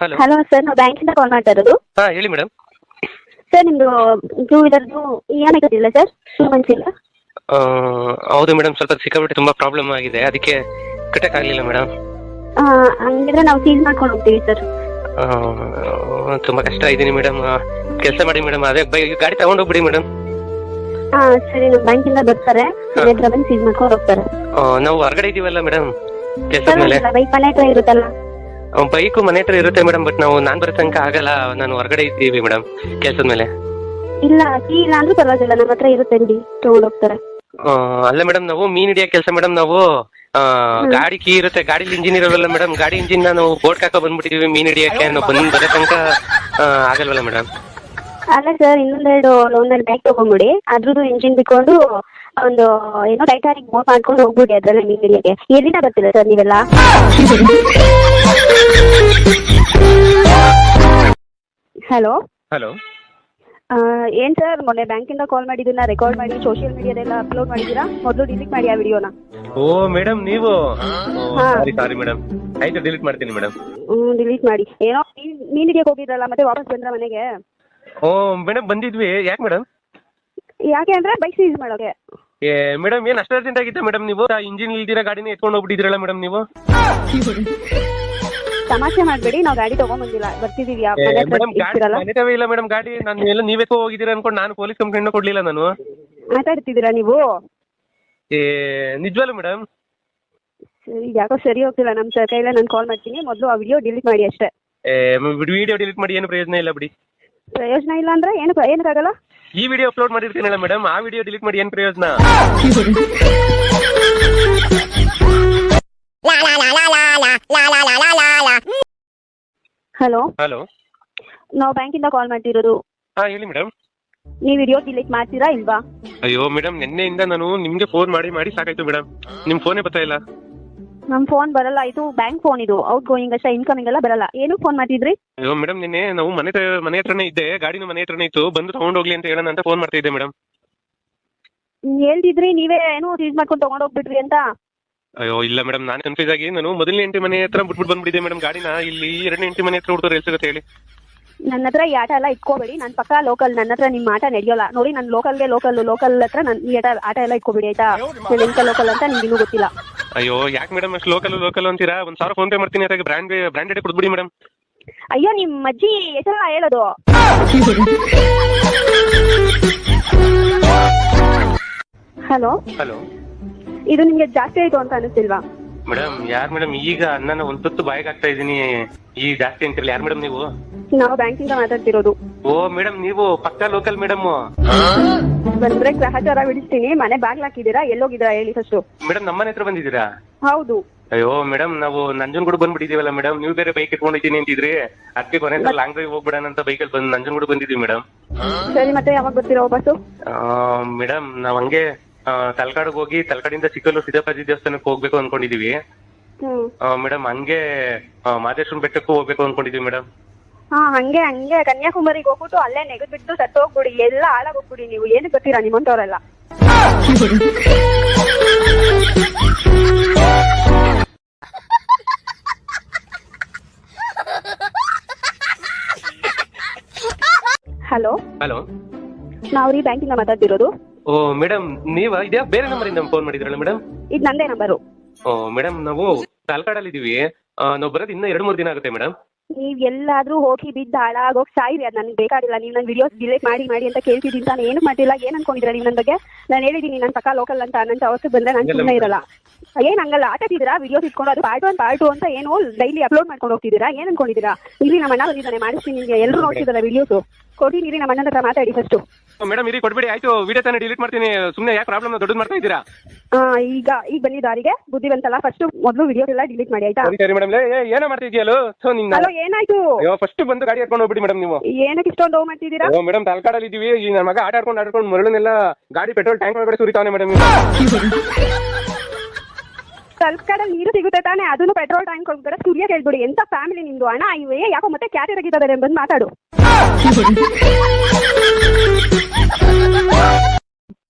Hello. Hello sir ನಾವು ಬ್ಯಾಂಕಿಂದ ಕಾಲ್ ಮಾಡ್ತಾ ಇರೋದು ಹಾಂ ಹೇಳಿ ಮೇಡಮ್. ಸರ್ ನಿಮ್ದು ಟೂ ವೀಲರ್ದು ಇ ಎಂ ಐ ಕಟ್ಟಿಲ್ಲ ಸರ್ ಟೂ ಮಂತ್ಸ್ ಇಲ್ಲ ಹೌದು ಮೇಡಮ್ ಸ್ವಲ್ಪ ಸಿಕ್ಕಾಬಿಟ್ಟು ತುಂಬಾ ಪ್ರಾಬ್ಲಮ್ ಆಗಿದೆ. ಅದಕ್ಕೆ ಕಟ್ಟಕ್ಕಾಗಲಿಲ್ಲ ಮೇಡಮ್. ಹಂಗಿದ್ರೆ ನಾವು ಸೀಲ್ ಮಾಡ್ಕೊಂಡು ಹೋಗ್ತೀವಿ ಸರ್. ತುಂಬಾ ಕಷ್ಟ ಇದ್ದೀನಿ ಮೇಡಮ್. ಕೆಲಸ ಮಾಡಿ ಮೇಡಮ್. ಅದೇ ಬೈ ಗಾಡಿ ತಗೊಂಡೋಗ್ಬಿಡಿ ಮೇಡಮ್. ಹಾ ಸರಿ ನಮ್ಮ ಬ್ಯಾಂಕಿಂದ ಬರ್ತಾರೆ. ಹತ್ರ ಬಂದು ಸೀಲ್ ಮಾಡ್ಕೊಂಡು ಹೋಗ್ತಾರೆ. ನಾವು ಹೊರಗಡೆ ಇದೀವಲ್ಲ ಮೇಡಮ್ ಕೆಲಸದ ಸರ್ ಮೇಲೆ. ಬೈಕ್ ಮನೆ ಹತ್ರ ಇರುತ್ತಲ್ಲ. ಬೈಕು ಮನೆ ಹತ್ರ ಇರುತ್ತೆ ಮೇಡಮ್ ಬಟ್ ನಾವು ನಾನ್ ಬರೋ ತನಕ ಆಗಲ್ಲ ನಾನು ಹೊರಗಡೆ ಇದ್ದೀವಿ ಮೇಡಮ್ ಕೆಲಸದ ಮೇಲೆ. ಇಲ್ಲ ಟೀ ಇಲ್ಲ ಅಂದ್ರೆ ಪರವಾಗಿಲ್ಲ ನಮ್ಮ ಹತ್ರ ಇರುತ್ತೆ ಅಂಡಿ ತಗೊಂಡು ಹೋಗ್ತಾರೆ. ಆ, ಅಲ್ಲ ಮೇಡಮ್ ನಾವು ಮೀನ್ ಹಿಡಿಯೋ ಕೆಲಸ ಮೇಡಮ್ ನಾವು ಆ, ಗಾಡಿ ಕೀ ಇರುತ್ತೆ ಗಾಡಿ ಇಂಜಿನ್ ಇರೋಲ್ಲ ಮೇಡಮ್ ಗಾಡಿ ಇಂಜಿನ್ ನಾವು ಬೋಟ್ ಹಾಕೋ ಬಂದ್ಬಿಟ್ಟಿದೀವಿ ಮೀನ್ ಹಿಡಿಯಕ್ಕೆ ನಾವು ಬಂದ್ ಬರೋ ತನಕ ಆ, ಆಗಲ್ವಲ್ಲ ಮೇಡಮ್. ಅಲ್ಲ ಸರ್ ಇನ್ನೊಂದೆರಡು ಲೋನಲ್ಲಿ ಬ್ಯಾಗ್ ತಗೊಂಡ್ಬಿಡಿ ಅದ್ರದ್ದು ಇಂಜಿನ್ ಬಿಟ್ಕೊಂಡು ಒಂದು ಏನೋ ಟೈಟಾನಿಕ್ ಬೋಟ್ ಮಾಡ್ಕೊಂಡು ಹೋಗ್ಬಿಡಿ ಅದ್ರಲ್ಲಿ ಮೀನ್ ಹಿಡಿಯಕ್ಕೆ. ಎಲ್ಲಿಂದ ಬರ್ತಿಲ್ಲ ಸರ್ ನೀವೆಲ್ಲ? ಹಲೋ ಹಲೋ ಏನ್ ಸರ್ ಮೊನ್ನೆ ಬ್ಯಾಂಕಿಂದ ಕಾಲ್ ಮಾಡಿದ್ದನ್ನ ರೆಕಾರ್ಡ್ ಮಾಡಿ ಸೋಷಿಯಲ್ ಮೀಡಿಯಾದೆಲ್ಲ ಅಪ್ಲೋಡ್ ಮಾಡಿದೀರಾ ಮೊದಲು ಡಿಲೀಟ್ ಮಾಡಿ ಆ ವಿಡಿಯೋನ ಓ ಮೇಡಮ್ ನೀವು. ಸಾರಿ ಸಾರಿ ಮೇಡಮ್ ಆಯ್ತು ಡಿಲೀಟ್ ಮಾಡ್ತೀನಿ ಮೇಡಮ್ ಹ್ಮ್ ಡಿಲೀಟ್ ಮಾಡಿ. ಏನೋ ಮೀನ್- ಮೀನ್ ಹೋಗಿದ್ರಲ್ಲ ಮತ್ತೆ ವಾಪಸ್ ಬಂದ್ರ ಮನೆಗೆ? ಓ ಮೇಡಮ್ ಬಂದಿದ್ವಿ. ಯಾಕೆ ಮೇಡಮ್ ಯಾಕೆ ಅಂದ್ರೆ ಬೈಕ್ ಸೀಸ್ ಮಾಡೋಕೆ. ಏ ಮೇಡಮ್ ಏನ್ ಅಷ್ಟು ಅರ್ಜೆಂಟ್ ಆಗಿತ್ತ ಮೇಡಮ್ ನೀವು? ಇಂಜಿನ್ ಇಲ್ದಿರ ಗಾಡಿನ ಎತ್ಕೊಂಡು ಹೋಗ್ಬಿಟ್ಟಿದ್ರಲ್ಲ ಮೇಡಮ್ ನೀವು? ತಮಾಷೆ ಮಾಡಬೇಡಿ ನಾವು ಗಾಡಿ ತಗೊಂಬಂದಿಲ್ಲ ಬರ್ತಿದೀವಿ ಆ ಮನೆ ಹತ್ರ ಮೇಡಮ್ ಗಾಡಿ ಇರ್ತೀರಲ್ಲ? ಮನೆ ಇಲ್ಲ ಮೇಡಮ್ ಗಾಡಿ ನಾನು ಎಲ್ಲ ನೀವೇ ಹೋಗಿದ್ದೀರಾ ಅನ್ಕೊಂಡು ನಾನು ಪೊಲೀಸ್ ಕಂಪ್ಲೇಂಟ್ ಕೊಡ್ಲಿಲ್ಲ ನಾನು. ಮಾತಾಡ್ತಿದ್ದೀರಾ ನೀವು? ಏ ನಿಜವಲ್ಲ ಮೇಡಮ್ ಸರಿ ಯಾಕೋ ಸರಿ ಹೋಗ್ತಿಲ್ಲ ನಮ್ ಸರ್ ಕೈಲ ನಾನು ಕಾಲ್ ಮಾಡ್ತೀನಿ. ಮೊದಲು ಆ ವಿಡಿಯೋ ಡಿಲೀಟ್ ಮಾಡಿ ಅಷ್ಟೇ. ವಿಡಿಯೋ ಡಿಲೀಟ್ ಮಾಡಿ ಏನು ಪ್ರಯೋಜನ ಇಲ್ಲ ಬಿಡಿ. ಪ್ರಯೋಜನ ಇಲ್ಲ ಅಂದ್ರೆ ಏನು ಏನಕ್ಕಾಗಲ್ಲ ಈ ವಿಡಿಯೋ ಅಪ್ಲೋಡ್ ಮಾಡಿರ್ತೀನಲ್ಲ ಮೇಡಮ್ ಆ ವಿಡಿಯೋ ಡಿಲೀಟ್ ಮಾಡಿ ಏನು ಪ್ರಯೋಜನ? ಹಲೋ ಹಲೋ ನಾವು ಬ್ಯಾಂಕಿಂದ ಕಾಲ್ ಮಾಡ್ತಿರೋದು. ಹಾ ಹೇಳಿ ಮೇಡಮ್ ನೀವು ವಿಡಿಯೋ ಡಿಲೀಟ್ ಮಾಡ್ತೀರಾ ಇಲ್ವಾ? ಅಯ್ಯೋ ಮೇಡಮ್ ನಿನ್ನೆಯಿಂದ ನಾನು ನಿಮ್ಗೆ ಫೋನ್ ಮಾಡಿ ಮಾಡಿ ಸಾಕಾಯ್ತು ಮೇಡಮ್ ನಿಮ್ ಫೋನೇ ಬರ್ತಾ ಇಲ್ಲ. ನಮ್ ಫೋನ್ ಬರಲ್ಲ ಇದು ಬ್ಯಾಂಕ್ ಫೋನ್ ಇದು. ಔಟ್ ಗೋಯಿಂಗ್ ಅಷ್ಟೇ ಇನ್ಕಮಿಂಗ್ ಎಲ್ಲ ಬರಲ್ಲ. ಏನು ಫೋನ್ ಮಾಡ್ತಿದ್ರಿ? ಅಯ್ಯೋ ಮೇಡಮ್ ನಿನ್ನೆ ನಾವು ಮನೆ ಮನೆ ಹತ್ರನೇ ಇದ್ದೆ ಗಾಡಿನ ಮನೆ ಹತ್ರನೇ ಇತ್ತು. ಬಂದು ತಗೊಂಡೋಗ್ಲಿ ಅಂತ ಹೇಳೋಣ ಅಂತ ಫೋನ್ ಮಾಡ್ತಾ ಇದ್ದೆ ಮೇಡಮ್ ಹೇಳ್ತಿದ್ರಿ ನೀವೇ ಏನೋ ಸೀಸ್ ಮಾಡ್ಕೊಂಡು ತಗೊಂಡು ಹೋಗ್ಬಿಟ್ರಿ ಅಂತ. ಅಯ್ಯೋ ಇಲ್ಲ ಮೇಡಮ್ ನಾನು ಕನ್ಫ್ಯೂಸ್ ಆಗಿ ನಾನು ಮೊದಲನೇ ಎಂಟಿ ಮನೆ ಹತ್ರ ಬಿಟ್ಬಿಟ್ಟು ಬಂದ್ಬಿಟ್ಟಿದ್ದೆ ಮೇಡಮ್ ಗಾಡಿನ. ಇಲ್ಲಿ ಎರಡನೇ ಎಂಟಿ ಮನೆ ಹತ್ರ ಹುಡುಗರು ಎಲ್ಲಿ ಸಿಗುತ್ತೆ ಹೇಳಿ. ನನ್ನ ಹತ್ರ ಈ ಆಟ ಎಲ್ಲ ಇಟ್ಕೋಬೇಡಿ ನನ್ನ ಪಕ್ಕ ಲೋಕಲ್ ನನ್ನ ಹತ್ರ ನಿಮ್ಮ ಆಟ ನಡೆಯೋಲ್ಲ. ನೋಡಿ ನಾನು ಲೋಕಲ್ಗೆ ಲೋಕಲ್ ಲೋಕಲ್ ಹತ್ರ ನನ್ನ ಈ ಆಟ ಆಟ ಎಲ್ಲ ಇಟ್ಕೋಬೇಡಿ ಆಯ್ತಾ? ನೀವು ಎಂತ ಲೋಕಲ್ ಅಂತ ನಿಮ್ಗೆ ಇನ್ನೂ ಗೊತ್ತಿಲ್ಲ. ಅಯ್ಯೋ ಯಾಕೆ ಮೇಡಮ್ ಅಷ್ಟು ಲೋಕಲ್ ಲೋಕಲ್ ಅಂತೀರಾ? ಒಂದು ಸಾವಿರ ಫೋನ್ ಪೇ ಮಾಡ್ತೀನಿ ಅದಕ್ಕೆ ಬ್ರ್ಯಾಂಡ್ ಬ್ರ್ಯಾಂಡೆಡ್ ಕೊಡ್ಬಿಡಿ ಮೇಡಮ್ ಅಯ್ಯೋ ನಿಮ್ಮ ಅಜ್ಜಿ ಹೆಸರಲ್ಲ ಹೇಳೋದು. ಹಲೋ ಹಲೋ ಇದು ನಿಮ್ಗೆ ಜಾಸ್ತಿ ಆಯ್ತು ಅಂತ ಅನಿಸ್ತಿಲ್ವಾ? ಮೇಡಮ್ ಯಾರ್ ಮೇಡಮ್ ಈಗ ಅಣ್ಣನ ಒಂದ್ ತುತ್ತು ಬಾಯಿಗೆ ಇದೀನಿ. ಇದ್ದೀನಿ ಈ ಜಾಸ್ತಿ ಅಂತಿರಲ್ಲ ಯಾರು ಮೇಡಮ್ ನೀವು? ನಾವು ಬ್ಯಾಂಕಿಂದ ಮಾತಾಡ್ತಿರೋದು. ಓ ಮೇಡಮ್ ನೀವು ಪಕ್ಕಾ ಲೋಕಲ್ ಮೇಡಮ್. ಬಂದ್ರೆ ಗ್ರಹಚಾರ ಬಿಡಿಸ್ತೀನಿ ಮನೆ ಬಾಗ್ಲ ಹಾಕಿದೀರಾ ಎಲ್ಲೋಗಿದ್ದೀರಾ ಹೇಳಿ ಫಸ್ಟ್ ಮೇಡಮ್ ನಮ್ಮನೆ ಹತ್ರ ಬಂದಿದ್ದೀರಾ? ಹೌದು. ಅಯ್ಯೋ ಮೇಡಮ್ ನಾವು ನಂಜನಗೂಡು ಬಂದ್ಬಿಟ್ಟಿದೀವಲ್ಲ ಮೇಡಮ್. ನೀವು ಬೇರೆ ಬೈಕ್ ಇಟ್ಕೊಂಡಿದ್ದೀನಿ ಅಂತಿದ್ರಿ. ಅದಕ್ಕೆ ಕೊನೆ ಸಲ ಲಾಂಗ್ ಡ್ರೈವ್ ಹೋಗ್ಬಿಡೋಣ ಅಂತ ಬೈಕಲ್ಲಿ ಬಂದು ನಂಜನಗೂಡು ಬಂದಿದ್ದೀವಿ ಮೇಡಮ್. ಸರಿ ಮತ್ತೆ ಯಾವಾಗ ಬರ್ತೀರಾ ವಾಪಸ್ಸು? ಮೇಡಮ್ ನಾವ್ ಹಂಗೆ ತಲಕಾಡಿಗೆ ಹೋಗಿ ತಲಕಾಡಿಂದ ಸಿಕ್ಕಲು ಸಿದ್ದಪ್ಪಾಜಿ ದೇವಸ್ಥಾನಕ್ಕೆ ಹೋಗ್ಬೇಕು ಅನ್ಕೊಂಡಿದೀವಿ. ಹ್ಮ್. ಮೇಡಮ್ ಹಂಗೆ ಮಾದೇಶ್ವರ ಮಾದೇಶ್ವರನ ಬೆಟ್ಟಕ್ಕೂ ಹೋಗ್ಬೇಕು ಅನ್ಕೊಂಡಿದೀವಿ ಮೇಡಮ್ ಹಾ ಹಂಗೆ ಹಂಗೆ ಕನ್ಯಾಕುಮಾರಿಗೆ ಹೋಗ್ಬಿಟ್ಟು ಅಲ್ಲೇ ನೆಗೆದು ಬಿಟ್ಟು ಸತ್ತು ಹೋಗ್ಬಿಡಿ ಎಲ್ಲ ಹಾಳಾಗೋಗ್ಬಿಡಿ ನೀವು. ಏನು ಗೊತ್ತೀರಾ ನಿಮ್ಮಂತವ್ರೆಲ್ಲ? ಹಲೋ? ಹಲೋ. ನಾವು ರೀ ಬ್ಯಾಂಕಿಂದ ಮಾತಾಡ್ತಿರೋದು. ಓ ಮೇಡಮ್ ನೀವ ಇದ್ಯಾ? ಬೇರೆ ನಂಬರಿಂದ ಫೋನ್ ಮಾಡಿದ್ರಲ್ಲ ಮೇಡಮ್ ಇದು ನಂದೇ ನಂಬರು ಓ ಮೇಡಮ್ ನಾವು ತಲಕಾಡಲ್ಲಿ ಇದೀವಿ ಆ, ನಾವು ಬರೋದು ಇನ್ನ ಎರಡು ಮೂರು ದಿನ ಆಗುತ್ತೆ ಮೇಡಮ್ ನೀವ್ ಎಲ್ಲಾದ್ರೂ ಹೋಗಿ ಬಿದ್ದು ಹಾಳಾಗೋಗಿ ಸಾಯಿರಿ ಅದು ನನಗೆ ಬೇಕಾಗಿಲ್ಲ. ನೀವು ನನ್ನ ವಿಡಿಯೋಸ್ ಡಿಲೀಟ್ ಮಾಡಿ ಮಾಡಿ ಅಂತ ಕೇಳ್ತಿದ್ದೀನಿ ನಾನು ಏನು ಮಾಡಿಲ್ಲ ಏನ್ ಅನ್ಕೊಂಡಿದ್ದೀರಾ ನೀವು ನನ್ನ ಬಗ್ಗೆ? ನಾನು ಹೇಳಿದೀನಿ ನನ್ನ ಪಕ್ಕ ಲೋಕಲ್ ಅಂತ. ನನ್ನ ಅವತ್ತು ಬಂದ್ರೆ ನಾನು ಸುಮ್ಮನೆ ಇರಲ್ಲ. ಏನ್ ಹಂಗಲ್ಲ ಆಟದಿದ್ದೀರಾ ವಿಡಿಯೋಸ್ ಇಟ್ಕೊಂಡು ಅದು ಪಾರ್ಟ್ ಒನ್ ಪಾರ್ಟ್ ಅಂತ ಏನು ಡೈಲಿ ಅಪ್ಲೋಡ್ ಮಾಡ್ಕೊಂಡು ಹೋಗ್ತಿದ್ದೀರಾ? ಏನ್ ಅನ್ಕೊಂಡಿದ್ದೀರಾ? ಇಲ್ಲಿ ನಮ್ಮ ಅಣ್ಣ ಬಂದಿದ್ದಾನೆ ಮಾಡಿಸ್ತೀನಿ ನಿಮಗೆ. ಎಲ್ಲರೂ ನೋಡ್ತಿದ್ದಾರೆ ವಿಡಿಯೋಸ್ ಕೊಡಿ ನೀರಿ ನಮ್ಮ ಅಣ್ಣನ ಹತ್ರ ಮಾತಾಡಿ ಫಸ್ಟು ಮೇಡಮ್ ಇರಿ ಕೊಡ್ಬೇಡಿ. ಆಯ್ತು ವಿಡಿಯೋ ತಾನೇ ಡಿಲೀಟ್ ಮಾಡ್ತೀನಿ. ಸುಮ್ಮನೆ ಯಾಕೆ ಪ್ರಾಬ್ಲಮ್ ದೊಡ್ಡದು ಮಾಡ್ತಾ ಇದ್ದೀರಾ? ಈಗ ಈಗ ಬಂದಿದ್ದಾರಿಗೆ ಬುದ್ಧಿವಂತಲ್ಲ. ಫಸ್ಟ್ ಮೊದಲು ವಿಡಿಯೋ ಎಲ್ಲ ಡಿಲೀಟ್ ಮಾಡಿ ಆಯ್ತಾ? ಸರಿ ಸರಿ ಮೇಡಮ್ ಏನೋ ಮಾಡ್ತಾ ಇದೆಯಲ್ಲ ಸೊ ನಿನ್ನ. ಹಲೋ ಏನಾಯ್ತು? ಅಯ್ಯೋ ಫಸ್ಟ್ ಬಂದು ಗಾಡಿ ಹಾಕೊಂಡು ಹೋಗ್ಬಿಡಿ ಮೇಡಮ್ ನೀವು. ಏನಕ್ಕೆ ಇಷ್ಟೊಂದು ನೋವು ಮಾಡ್ತಿದ್ದೀರಾ? ಅಯ್ಯೋ ಮೇಡಮ್ ತಲಕಾಡಲ್ಲಿ ಇದೀವಿ. ಈ ನನ್ನ ಮಗ ಆಟ ಆಡ್ಕೊಂಡು ಆಡ್ಕೊಂಡು ಮರಳನ್ನೆಲ್ಲ ಗಾಡಿ ಪೆಟ್ರೋಲ್ ಟ್ಯಾಂಕ್ ಒಳಗಡೆ ಸುರಿತಾವನೆ ಮೇಡಮ್ ಸ್ವಲ್ಪ ಕಡೆ ನೀರು ಸಿಗುತ್ತೆ ತಾನೆ? ಅದನ್ನು ಪೆಟ್ರೋಲ್ ಟ್ಯಾಂಕ್ ಒಳಗಡೆ ಸೂರ್ಯ ಕೇಳ್ಬಿಡಿ ಎಂತ ಫ್ಯಾಮಿಲಿ ನಿಮ್ದು ಅಣ್ಣ ಇವೇ ಯಾಕೋ ಮತ್ತೆ ಕ್ಯಾರಿಯರ್ ತೆಗಿತಾರೆ ಬಂದು ಮಾತಾಡು. 哈哈哈哈哈